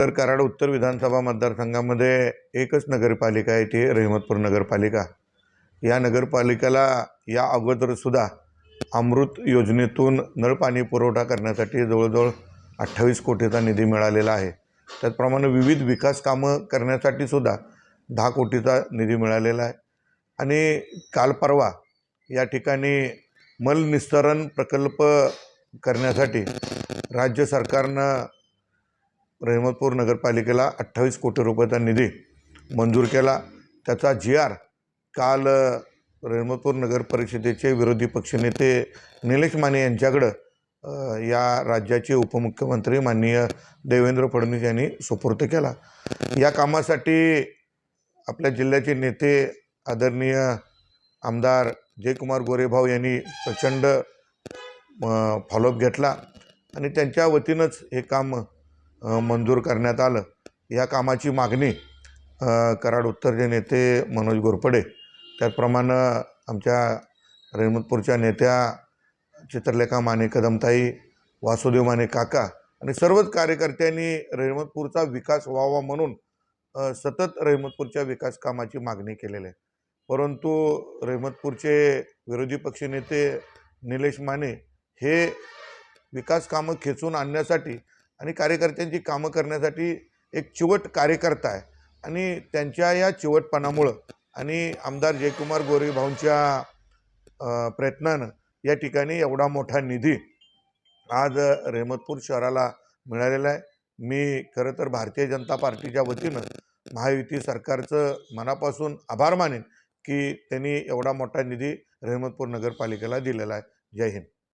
तर कराड उत्तर विधानसभा मतदारसंघामध्ये एकच नगरपालिका आहे ती रहिमतपूर नगरपालिका. या नगरपालिकेला या अगोदरसुद्धा अमृत योजनेतून नळपाणी पुरवठा करण्यासाठी जवळजवळ अठ्ठावीस कोटीचा निधी मिळालेला आहे. त्याचप्रमाणे विविध विकास कामं करण्यासाठी सुद्धा दहा कोटीचा निधी मिळालेला आहे. आणि काल परवा या ठिकाणी मलनिस्तरण प्रकल्प करण्यासाठी राज्य सरकारनं रहिमतपूर नगरपालिकेला अठ्ठावीस कोटी रुपयाचा निधी मंजूर केला. त्याचा जी आर काल रहमतपूर रहिमतपूर नगर परिषदेचे विरोधी पक्षनेते निलेश माने यांच्याकडं या राज्याचे उपमुख्यमंत्री माननीय देवेंद्र फडणवीस यांनी सुपूर्द केला. या कामासाठी आपल्या जिल्ह्याचे नेते आदरणीय आमदार जयकुमार गोरेभाऊ यांनी प्रचंड फॉलोअप घेतला आणि त्यांच्या वतीनंच हे काम मंजूर करण्यात आलं. या कामाची मागणी कराड उत्तरचे नेते मनोज घोरपडे त्याचप्रमाणे आमच्या रहिमतपूरच्या नेत्या चित्रलेखा माने कदमताई वासुदेव माने काका आणि सर्वच कार्यकर्त्यांनी रहिमतपूरचा विकास व्हावा म्हणून सतत रहिमतपूरच्या विकास कामाची मागणी केलेली आहे. परंतु रहिमतपूरचे विरोधी पक्षनेते निलेश माने हे विकास कामं खेचून आणण्यासाठी आणि कार्यकर्त्यांची कामं करण्यासाठी एक चिवट कार्यकर्ता आहे. आणि त्यांच्या या चिवटपणामुळं आणि आमदार जयकुमार गोरे भाऊंच्या प्रयत्नानं या ठिकाणी एवढा मोठा निधी आज रेहमतपूर शहराला मिळालेला आहे. मी खरं तर भारतीय जनता पार्टीच्या वतीनं महायुती सरकारचं मनापासून आभार मानेन की त्यांनी एवढा मोठा निधी रेहमतपूर नगरपालिकेला दिलेला आहे. जय हिंद.